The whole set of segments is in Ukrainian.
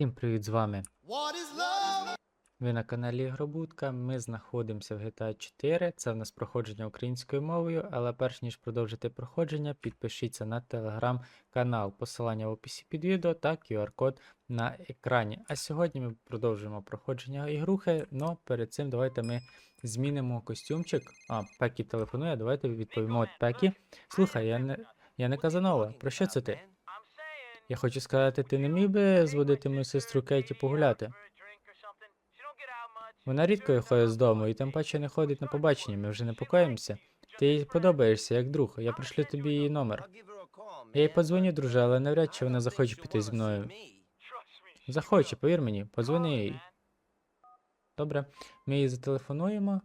Всім привіт з вами. Ви на каналі Ігробудка. Ми знаходимося в GTA 4. Це в нас проходження українською мовою, але перш ніж продовжити проходження, підпишіться на телеграм-канал. Посилання в описі під відео та QR-код на екрані. А сьогодні ми продовжуємо проходження ігрухи, але перед цим давайте ми змінимо костюмчик. А, Пекі телефонує, давайте відповімо от Пекі. Слухай, я не, я не Казанова. Про що це ти? Я хочу сказати, ти не міг би зводити мою сестру Кейті погуляти? Вона рідко виходить з дому і тим паче не ходить на побачення, ми вже непокоїмося. Ти їй подобаєшся як друг, я пришлю тобі її номер. Я їй подзвоню, друже, але навряд чи вона захоче піти зі мною. Захоче, повір мені, подзвони їй. Добре, ми їй зателефонуємо.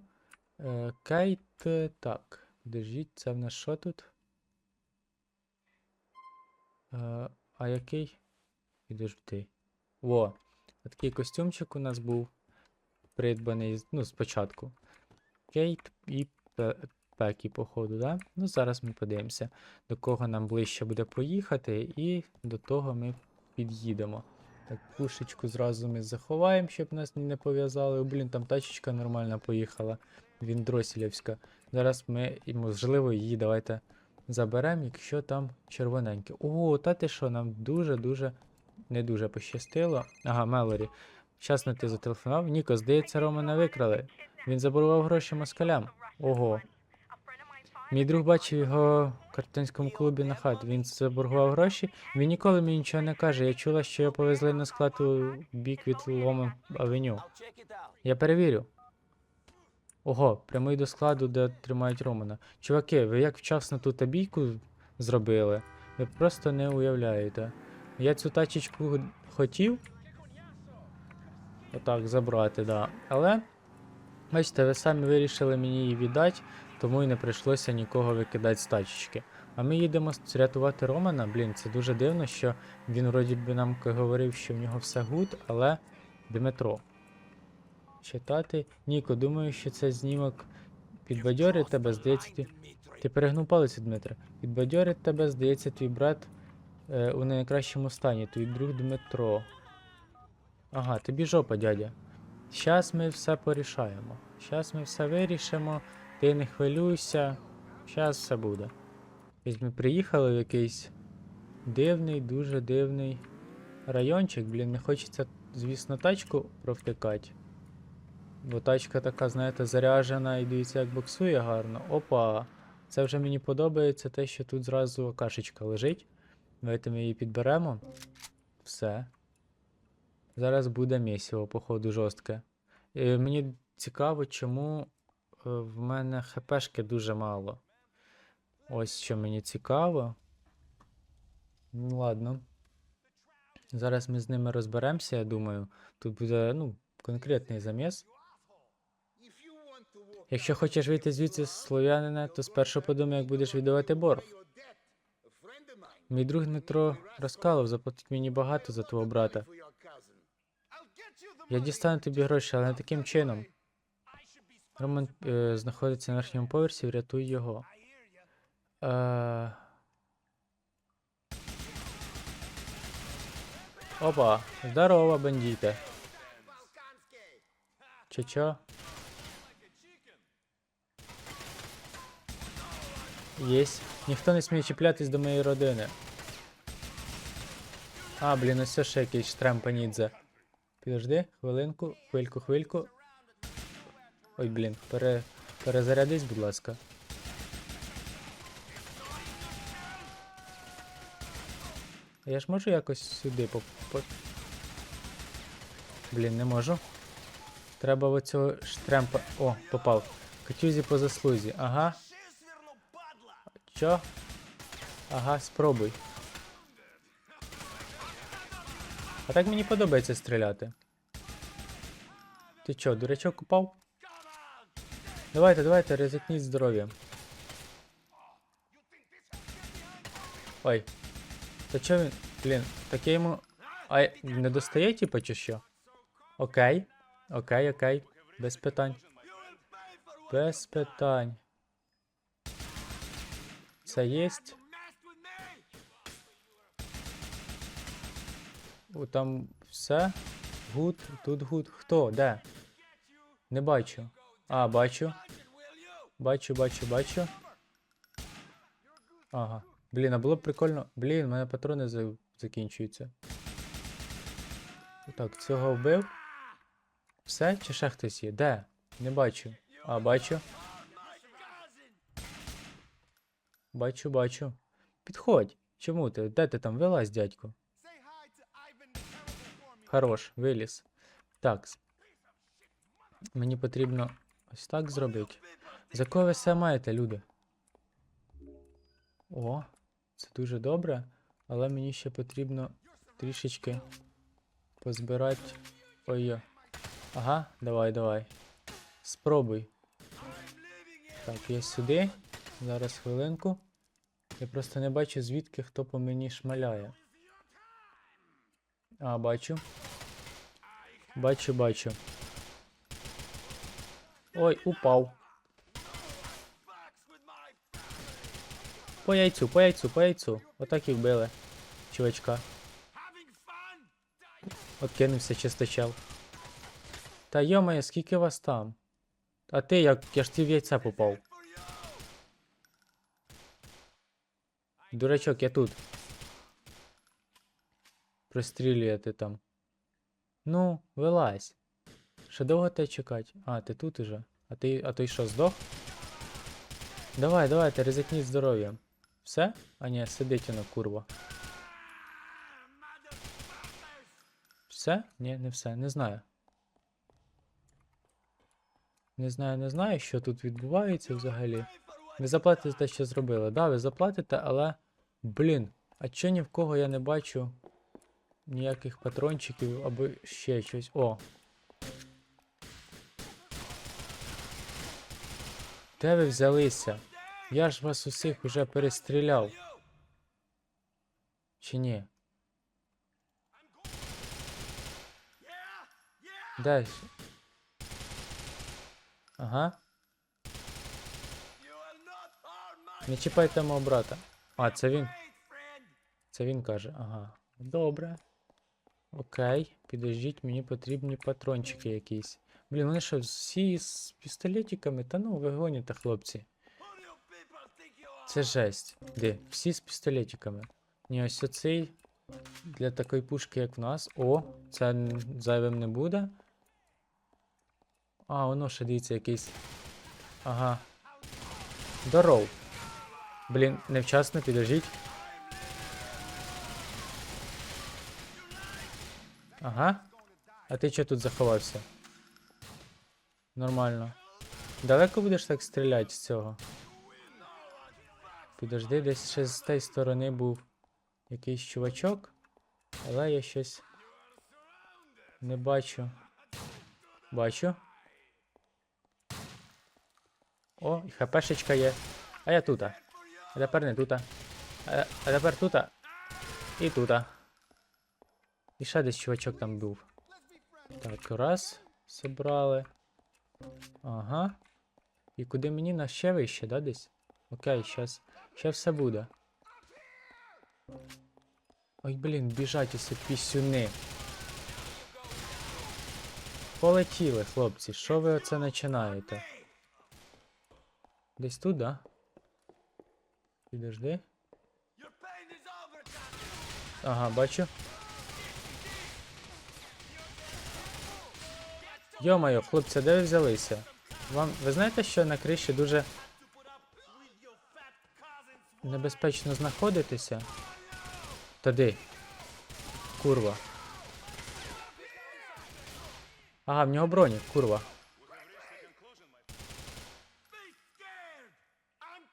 Е, Кейт, е, так, держіть, це в нас що тут? А який? Підожди. Во, такий костюмчик у нас був придбаний ну, спочатку. Кейт і Пекі, походу, да? Ну, зараз ми подивимося, до кого нам ближче буде поїхати, і до того ми під'їдемо. Так, пушечку зразу ми заховаємо, щоб нас не пов'язали. Блін, там тачечка нормальна поїхала. Він Дросілівська. Зараз ми, можливо, її давайте заберемо, якщо там червоненьке. О, та ти що, нам дуже-дуже не дуже пощастило. Ага, Мелорі. Щасно ти зателефонував. Ніко, здається, Романа викрали. Він заборував гроші москалям. Ого. Мій друг бачив його в картинському клубі на хат. Він заборгував гроші. Він ніколи мені нічого не каже. Я чула, що його повезли на склад у бік від Ломен Авеню. Я перевірю. Ого, прямий до складу, де тримають Романа. Чуваки, ви як вчасно тут бійку зробили? Ви просто не уявляєте. Я цю тачечку хотів. Отак, забрати, да. Але, бачите, ви самі вирішили мені її віддати, тому і не прийшлося нікого викидати з тачечки. А ми їдемо рятувати Романа. Блін, це дуже дивно, що він вроді би нам говорив, що в нього все гуд, але Дмитро. Читати. Ніко, думаю, що це знімок підбадьорить тебе, здається, ти. Ти перегнув палець, Дмитре. Підбадьорить тебе, здається, твій брат е, у найкращому стані, твій друг Дмитро. Ага, тобі жопа, дядя. Щас ми все порішаємо. Щас ми все вирішимо. Ти не хвилюйся. Щас все буде. Ось ми приїхали в якийсь дивний, дуже дивний райончик. Блін, не хочеться, звісно, тачку провтикати. Бо тачка така, знаєте, заряжена і дивіться, як боксує гарно. Опа! Це вже мені подобається те, що тут зразу кашечка лежить. Давайте ми її підберемо. Все. Зараз буде місіво, походу, жорстке. Е, мені цікаво, чому е, в мене хпшки дуже мало. Ось що мені цікаво. Ну, ладно. Зараз ми з ними розберемося, я думаю. Тут буде, ну, конкретний заміс. Якщо хочеш вийти звідси з слов'янина, то спершу подумай, як будеш віддавати борг. Мій друг Дмитро розкалов заплатить мені багато за твого брата. Я дістану тобі гроші, але не таким чином. Роман е, знаходиться на верхньому поверсі, врятуй його. Е... Опа, здорово, бандіте. Чи чо? Єсть. Ніхто не сміє чіплятись до моєї родини. А, блін, ось ще якийсь штремпанідзе. Підожди, хвилинку, хвильку, хвильку. Ой, блін, пере... перезарядись, будь ласка. Я ж можу якось сюди поп... по- Блін, не можу. Треба оцього штремпа. О, попав. Катюзі по заслузі. Ага. Чо? Ага, спробуй. А так мені подобається стріляти. Ти чо, дурачок упав? Давайте, давайте, ризикніть здоров'ям. Ой. Та чо він. Блін, так я йому. А не достає, типа, чи що? Окей. Окей, окей. Без питань. Без питань. Це єсть. О, там Все. Гуд, тут гуд. Хто? Де? Не бачу. А, бачу. Бачу, бачу, бачу. Ага. Блін, а було б прикольно. Блін, у мене патрони за... закінчуються. Так, цього вбив. Все? Чи ще хтось є? Де? Не бачу. А, бачу. Бачу, бачу. Підходь. Чому ти? Де ти там? Вилазь, дядько. Хорош, виліз. Так. Мені потрібно ось так зробити. За кого ви все маєте, люди? О, це дуже добре, але мені ще потрібно трішечки позбирати. Ой. Ага, давай, давай. Спробуй. Так, я сюди. Зараз хвилинку. Я просто не бачу, звідки хто по мені шмаляє. А, бачу. Бачу, бачу. Ой, упав. По яйцю, по яйцю, по яйцю. Отак і вбили. Чувачка. Откинувся чисточел. Та йомає, скільки вас там? А ти як я ж ти в яйця попав. Дурачок, я тут. Прострілює ти там. Ну, вилазь. Ще довго тебе чекати? А, ти тут уже. А ти. А той що, здох? Давай, давай, ти ризикніть здоров'ям. Все? А ні, сидить воно, курва. Все? Ні, не все, не знаю. Не знаю, не знаю, що тут відбувається взагалі. Ви заплатите те, що зробили. Да, ви заплатите, але. Блін, а чо ні в кого я не бачу ніяких патрончиків або ще щось. О. Де ви взялися? Я ж вас усіх уже перестріляв. Чи ні? Де? Ага. Не чіпайте мого брата. А, це він. Це він каже. Ага. Добре. Окей. Підождіть, мені потрібні патрончики якісь. Блін, вони що, всі з пістолетиками? Та ну, ви гоніте, хлопці. Це жесть. Де? Всі з пістолетиками. Ні, ось оцей для такої пушки, як в нас. О, це зайвим не буде. А, воно ще дивіться якийсь. Ага. Здоров. Блін, невчасно, підождіть. Ага. А ти чого тут заховався? Нормально. Далеко будеш так стріляти з цього? Підожди, десь ще з тієї сторони був якийсь чувачок, але я щось не бачу. Бачу. О, і хпшечка є. А я тута. А тепер не тута. А, а тепер тута. І тута. І ще десь чувачок там був. Так, раз. Собрали. Ага. І куди мені на ще вище, да, десь? Окей, щас. Ще все буде. Ой, блін, біжать усе пісюни. Полетіли, хлопці. Що ви оце починаєте? Десь тут, да? Підожди. Ага, бачу. Йо-моє, хлопці, де ви взялися? Вам. Ви знаєте, що на криші дуже небезпечно знаходитися? Та де? Курва. Ага, в нього бронік, курва.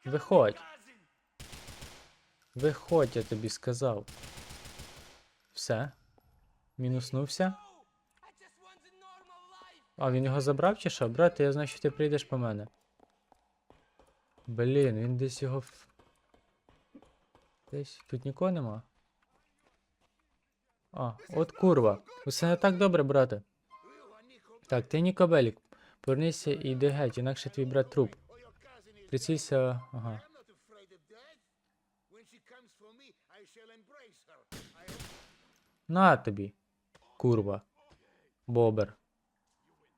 Виходь. Виходь, я тобі сказав. Все. Мінуснувся. А, він його забрав чи що? Брате, я знаю, що ти прийдеш по мене. Блін, він десь його. Десь тут нікого нема. А, от курва. Усе не так добре, брате. Так, ти Нікобелік. Повернися і йди геть, інакше твій брат труп. Прицілься. Ага. На тобі. курва. Бобер.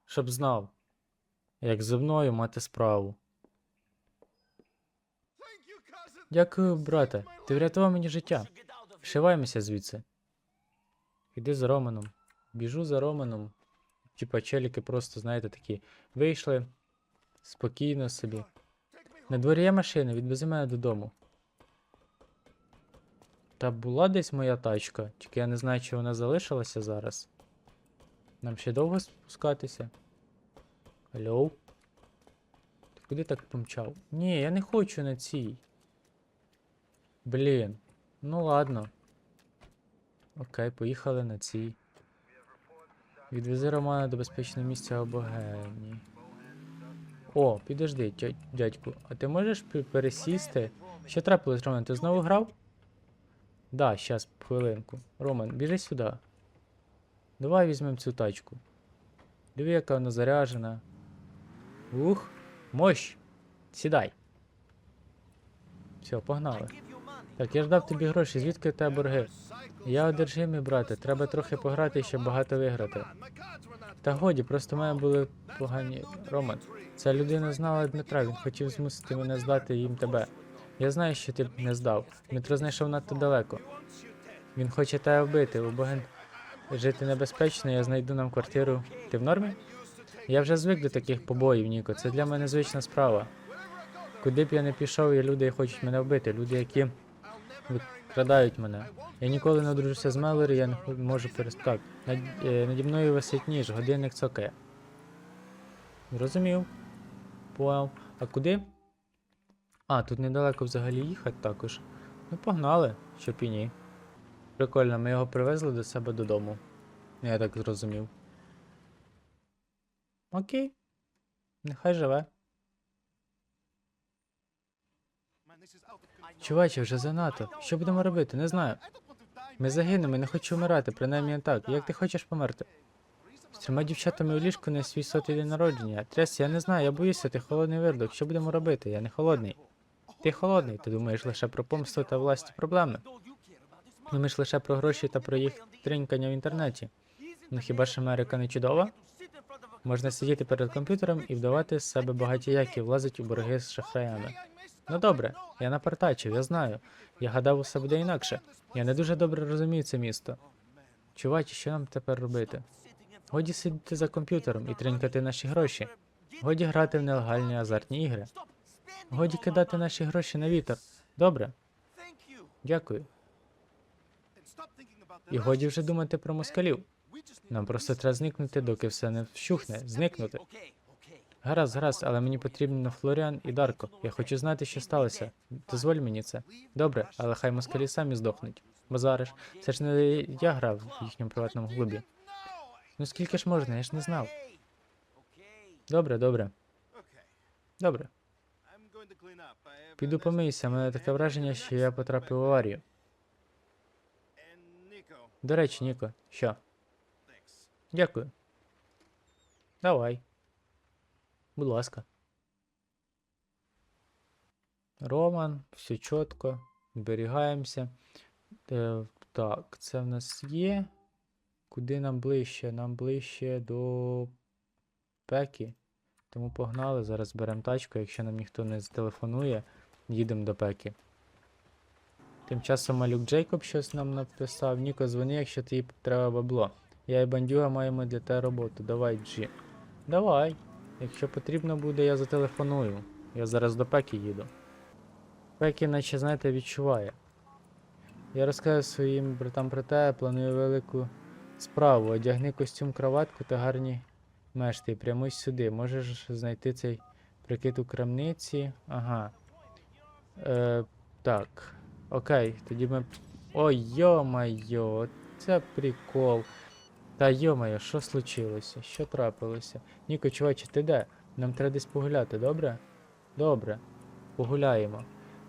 Щоб знав, як зі мною мати справу. Дякую, брате. Ти врятував мені життя. Вшиваємося звідси. Іди за Романом. Біжу за Романом. Типа челіки просто, знаєте, такі. Вийшли спокійно собі. На дворі є машина, відвези мене додому. Та була десь моя тачка, тільки я не знаю, чи вона залишилася зараз. Нам ще довго спускатися? Алло? Ти куди так помчав? Ні, я не хочу на цій. Блін. Ну ладно. Окей, поїхали на цій. Відвези Романа до безпечного місця або гені. О, підожди, дядьку, а ти можеш пересісти? Що трапилось, Роман? Ти знову грав? Да, щас, хвилинку. Роман, біжи сюди. Давай візьмемо цю тачку. Диви, яка вона заряжена. Ух, мощ. Сідай. Все, погнали. Так, я ж дав тобі гроші, звідки у тебе борги? Я одержимий, брате, треба трохи пограти ще багато виграти. Та годі, просто в мене були погані. Роман, ця людина знала Дмитра, він хотів змусити мене здати їм тебе. Я знаю, що ти б не здав. Дмитро знайшов надто далеко. Він хоче тебе вбити, у Боген жити небезпечно, я знайду нам квартиру. Ти в нормі? Я вже звик до таких побоїв, Ніко. Це для мене звична справа. Куди б я не пішов, є люди, хочуть мене вбити, люди, які викрадають мене. Я ніколи не одружуся з Мелорі, я не можу перестати. Над, е, наді мною висить ніж, годинник цокає. Зрозумів. Понял. А куди? А, тут недалеко взагалі їхати також. Ну, погнали, щоб і ні. Прикольно, ми його привезли до себе додому. Я так зрозумів. Окей. Нехай живе. Чуваче, вже занадто. Що будемо робити? Не знаю. Ми загинемо, не хочу вмирати, принаймні так. Як ти хочеш померти? З трьома дівчатами у ліжку на свій сотий день народження. Трес, я не знаю, я боюся, ти холодний вирдок. Що будемо робити? Я не холодний. Ти холодний, ти думаєш лише про помсту та власні проблеми. Думаєш лише про гроші та про їх тринькання в інтернеті. Ну хіба ж Америка не чудова? Можна сидіти перед комп'ютером і вдавати з себе багатія, які влазять у борги з шахраями. Ну добре, я напартачив, я знаю. Я гадав, усе буде інакше. Я не дуже добре розумію це місто. Чувачі, що нам тепер робити? Годі сидіти за комп'ютером і тринькати наші гроші. Годі грати в нелегальні азартні ігри. Годі кидати наші гроші на вітер. Добре, дякую. І годі вже думати про москалів. Нам просто треба зникнути, доки все не вщухне. Зникнути. Гаразд, гаразд, але мені потрібно Флоріан і Дарко. Я хочу знати, що сталося. Дозволь мені це. Добре, але хай москалі самі здохнуть. Базариш. Це ж не я грав в їхньому приватному клубі. Ну скільки ж можна, я ж не знав. Добре, добре. Добре. Піду помийся, мене таке враження, що я потрапив в аварію. До речі, Ніко, що? Дякую. Давай. Будь ласка. Роман, все чітко. Зберігаємося. Е, так, це в нас є. Куди нам ближче? Нам ближче до Пекі. Тому погнали. Зараз беремо тачку, якщо нам ніхто не зателефонує, їдемо до Пекі. Тим часом малюк Джейкоб щось нам написав. Ніко, дзвони, якщо тобі треба бабло. Я і бандюга маємо для тебе роботу. Давай, Джі. Давай. Якщо потрібно буде, я зателефоную. Я зараз до Пекі їду. Пекі, наче, знаєте, відчуває. Я розказав своїм братам про те, планую велику справу. Одягни костюм кроватку та гарні мешти. Прямуй сюди. Можеш знайти цей прикид у крамниці. Ага. Е, так. Окей, тоді ми. Ой, йо-майо, це прикол. Та йо-моє, що случилося? Що трапилося? Ніко, чуваче, ти де? Нам треба десь погуляти, добре? Добре. Погуляємо.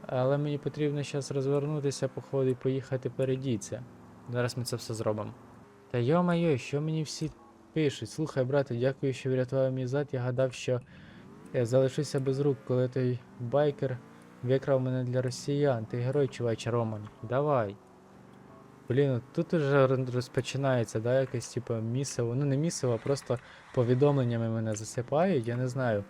Але мені потрібно зараз розвернутися, походу, і поїхати передіться. Зараз ми це все зробимо. Та йо-моє, що мені всі пишуть? Слухай, брате, дякую, що врятував мій зад. Я гадав, що я залишуся без рук, коли той байкер викрав мене для росіян. Ти герой, чуваче Роман. Давай. Блін, тут уже розпочинається, да, якесь типу місиво. Ну не місиво, а просто повідомленнями мене засипають, я не знаю.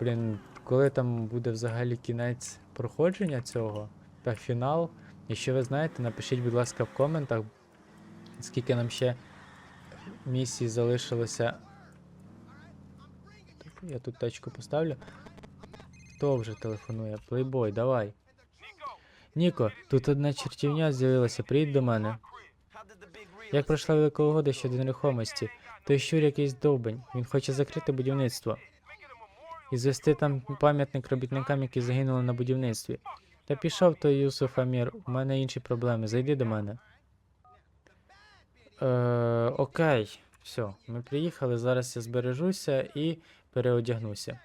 Блін, коли там буде взагалі кінець проходження цього та фінал. Якщо ви знаєте, напишіть, будь ласка, в коментах, скільки нам ще місій залишилося. Я тут тачку поставлю. Хто вже телефонує? Плейбой, давай. Ніко, тут одна чертівня з'явилася, приїдь до мене. Як пройшла велика угода щодо нерухомості, той щур якийсь довбень, він хоче закрити будівництво. І звести там пам'ятник робітникам, які загинули на будівництві. Та пішов той Юсуф Амір, у мене інші проблеми, зайди до мене. Е, окей, все, ми приїхали, зараз я збережуся і переодягнуся.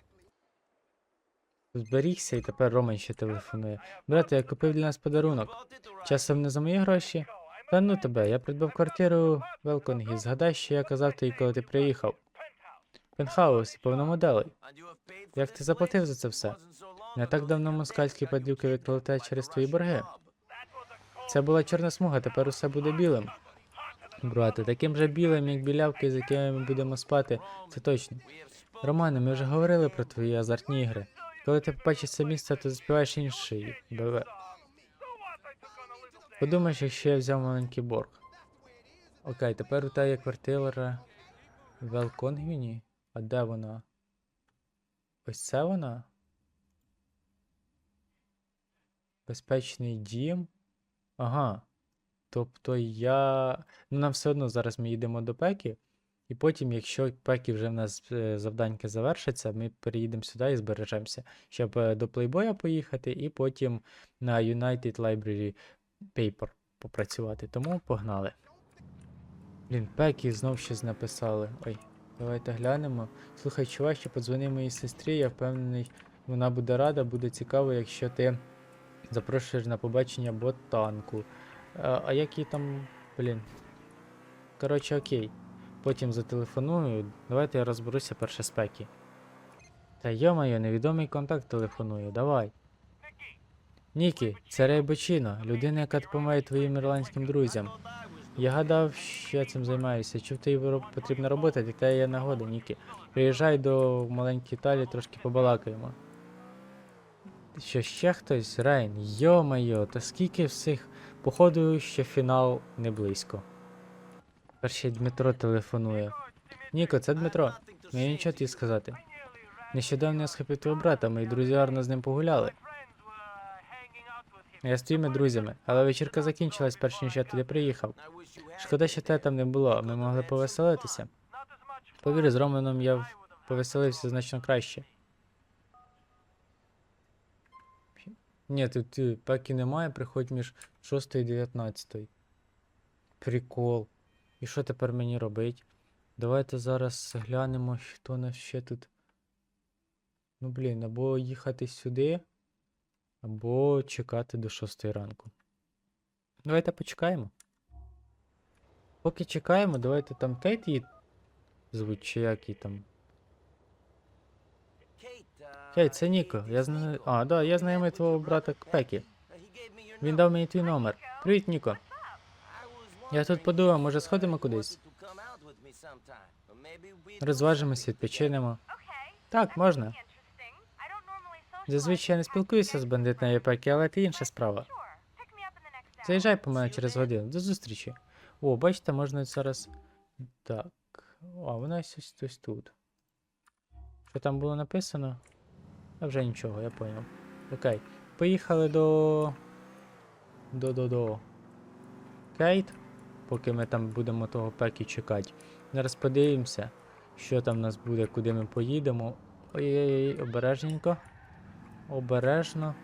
Зберігся і тепер Роман ще телефонує. Брате, я купив для нас подарунок. Часом не за мої гроші? Та ну тебе, я придбав квартиру в Елконгі. Згадай, що я казав тобі, коли ти приїхав. Пентхаус і повномоделий. Як ти заплатив за це все? Не так давно москальські падлюки викрали через твої борги. Це була чорна смуга, тепер усе буде білим. Брате, таким же білим, як білявки, з якими ми будемо спати, це точно. Романе, ми вже говорили про твої азартні ігри. Коли ти побачиш це місце, то заспіваєш інший БВ. Подумаєш, якщо я взяв маленький борг. Окей, тепер у тебе квартира в Елконгвіні? А де вона? Ось це вона? Безпечний дім? Ага. Тобто я. Ну, нам все одно зараз ми їдемо до Пекі, і потім, якщо Пекі вже в нас е, завданьки завершиться, ми переїдемо сюди і збережемося, щоб е, до Playboy поїхати, і потім на United Library Paper попрацювати. Тому погнали. Блін, Пекі знов щось написали. Ой, давайте глянемо. Слухай, чуваче, подзвони моїй сестрі, я впевнений, вона буде рада, буде цікаво, якщо ти запрошуєш на побачення ботанку. А, а як там. Блін. Коротше, окей. Потім зателефоную. Давайте я розберуся перше з Пекі. Та йо-моє, невідомий контакт телефонує, давай. Нікі, це Рей Бочино, людина, яка допомагає твоїм ірландським друзям. Я гадав, що я цим займаюся. Чув тобі потрібна робота, так та є нагода, Нікі. Приїжджай до маленької Італії, трошки побалакаємо. Що ще хтось? Рейн, йо-моє, та скільки всіх. Походу, ще фінал не близько. Перший Дмитро телефонує. Ніко, це Дмитро. Мені нічого тобі сказати. Нещодавно я схопив твого брата, мої друзі гарно з ним погуляли. Я з твоїми друзями, але вечірка закінчилась, перш ніж я туди приїхав. Шкода, що те там не було, ми могли повеселитися. Повір, з Романом я повеселився значно краще. Ні, тут е, пеки немає, приходь між 6 і 19. Прикол. І що тепер мені робить? Давайте зараз глянемо, хто нас ще тут. Ну блін, або їхати сюди, або чекати до 6 ранку. Давайте почекаємо. Поки чекаємо, давайте там Кейт її звуть, чи як її там. Кейт, це Ніко. Я знаю. А, да, я знайомий твого брата Пекі. Він дав мені твій номер. Привіт, Ніко. Я тут подумав, може сходимо кудись? Розважимося, відпочинемо. Так, можна. Зазвичай я не спілкуюся з бандитами Пекі, але це інша справа. Заїжджай по мене через годину. До зустрічі. О, бачите, можна зараз. Так. А, вона ось ось тут. Що там було написано? А вже нічого, я поняв. Окей. Поїхали до. До до до. Кейт. Поки ми там будемо того пекі чекати. Зараз подивимося, що там в нас буде, куди ми поїдемо. Ой-ой-ой, обережненько. Обережно.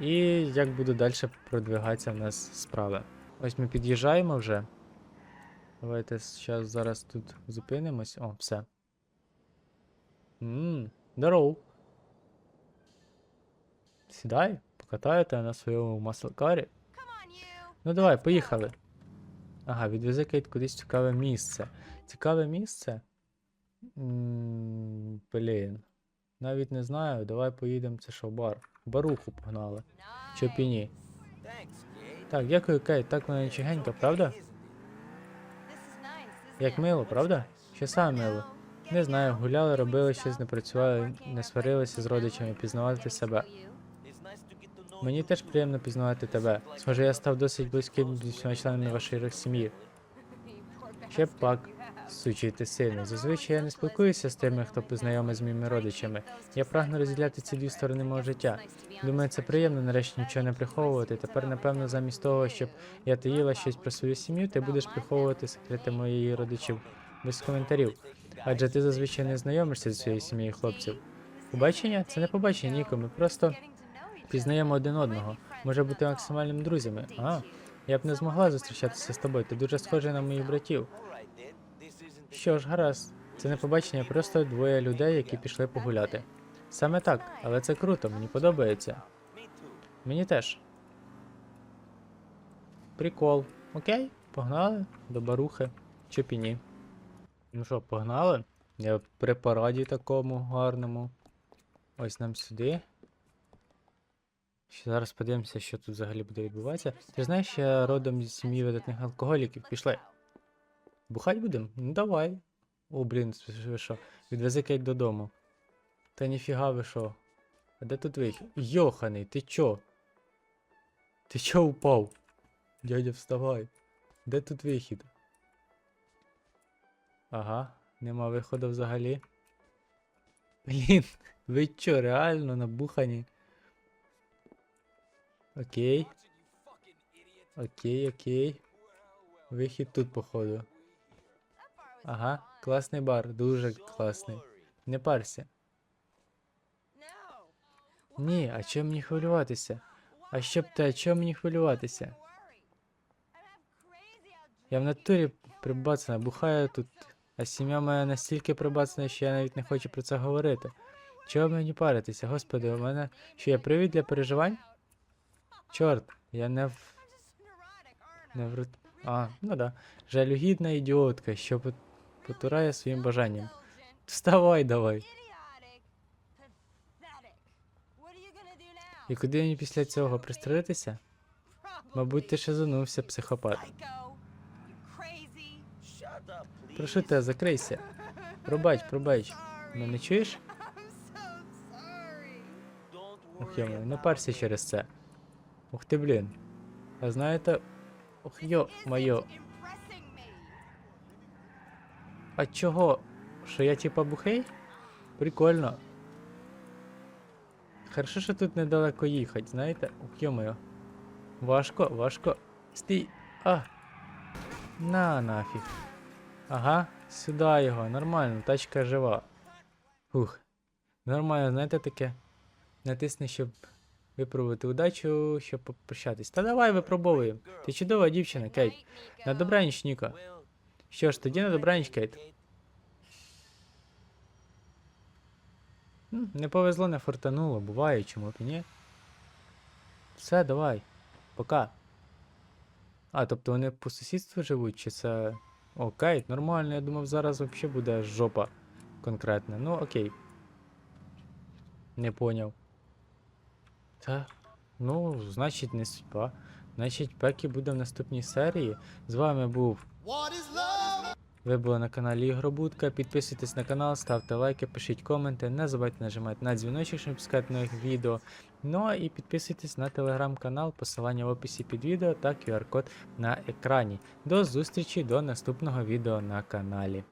І як буде далі продвигатися в нас справи. Ось ми під'їжджаємо вже. Давайте зараз зараз тут зупинимось. О, все. Ммм, здоров. Сідай, покатаєте на своєму маслкарі. Ну давай, поїхали. Ага, відвези Кейт кудись цікаве місце. Цікаве місце? М, Блін. Навіть не знаю. Давай поїдемо. Це що, бар? Баруху погнали. Чопіні. Так, дякую, Кейт, так вона нічогенька, правда? Як мило, правда? Що саме мило? Не знаю, гуляли, робили щось, не працювали, не сварилися з родичами, пізнавати себе. Мені теж приємно пізнавати тебе. Схоже, я став досить близьким зі всіма членами вашої сім'ї. Ще пак, сучий ти сильний. Зазвичай я не спілкуюся з тими, хто познайомий з моїми родичами. Я прагну розділяти ці дві сторони мого життя. Думаю, це приємно нарешті нічого не приховувати. Тепер, напевно, замість того, щоб я таїла щось про свою сім'ю, ти будеш приховувати секрети моїх родичів без коментарів. Адже ти зазвичай не знайомишся зі своєю сім'єю хлопців. Побачення це не побачення нікому. Ми просто пізнаємо один одного. Може бути максимальними друзями. А, я б не змогла зустрічатися з тобою. Ти дуже схожий на моїх братів. Що ж, гаразд, це не побачення, просто двоє людей, які пішли погуляти. Саме так, але це круто, мені подобається. Мені теж. Прикол. Окей, погнали до барухи. Чи ні. Ну що, погнали? Я при параді такому гарному. Ось нам сюди. Зараз подивимося, що тут взагалі буде відбуватися. Ти знаєш, я родом зі сім'ї видатних алкоголіків. Пішли. Бухать будемо? Ну давай. О, блін, ви що? Відвези Кейт додому. Та ніфіга ви що? А де тут вихід? Йоханий, ти чо? Ти чо упав? Дядя, вставай. Де тут вихід? Ага, нема виходу взагалі. Блін, ви чо, реально набухані? Окей. Окей, окей. Вихід тут, походу. Ага, класний бар, дуже класний. Не парся. Ні, а чому мені хвилюватися? А що б ти, а чому мені хвилюватися? Я в натурі прибацана, бухаю тут, а сім'я моя настільки прибацана, що я навіть не хочу про це говорити. Чого мені паритися, господи, у мене що я привід для переживань? Чорт, я не в. Не в... А, ну да. Жалюгідна ідіотка, що потурає своїм бажанням. Вставай давай. І куди мені після цього пристрелитися? Мабуть, ти шизанувся, психопат. Прошу тебе, закрийся. Пробач, пробач. Мене чуєш? Ох, йому, не парся через це. Ух ти, блін. А знаєте. Ох йо, майо. А чого? Що я типа бухий? Прикольно. Хорошо, що тут недалеко їхати, знаєте? Ох, йо Важко, важко. Стій. А. На нафіг. Ага, сюди його, нормально, тачка жива. Ух. Нормально, знаєте таке. Натисни, щоб випробувати удачу, щоб попрощатись. Та давай випробовуємо. Ти чудова дівчина, Кейт. На добраніч, Ніко. Що ж, тоді на добраніч, Кейт. Не повезло, не фортануло, буває, чому б ні. Все, давай. Пока. А, тобто вони по сусідству живуть, чи це. О, Кейт, нормально, я думав, зараз взагалі буде жопа конкретна. Ну, окей. Не поняв. Та. Ну, значить, не судьба. Значить, Пекі буде в наступній серії. З вами був. Ви були на каналі Ігробудка. Підписуйтесь на канал, ставте лайки, пишіть коменти. Не забувайте нажимати на дзвіночок, щоб пускати нових відео. Ну і підписуйтесь на телеграм-канал, посилання в описі під відео та QR-код на екрані. До зустрічі до наступного відео на каналі.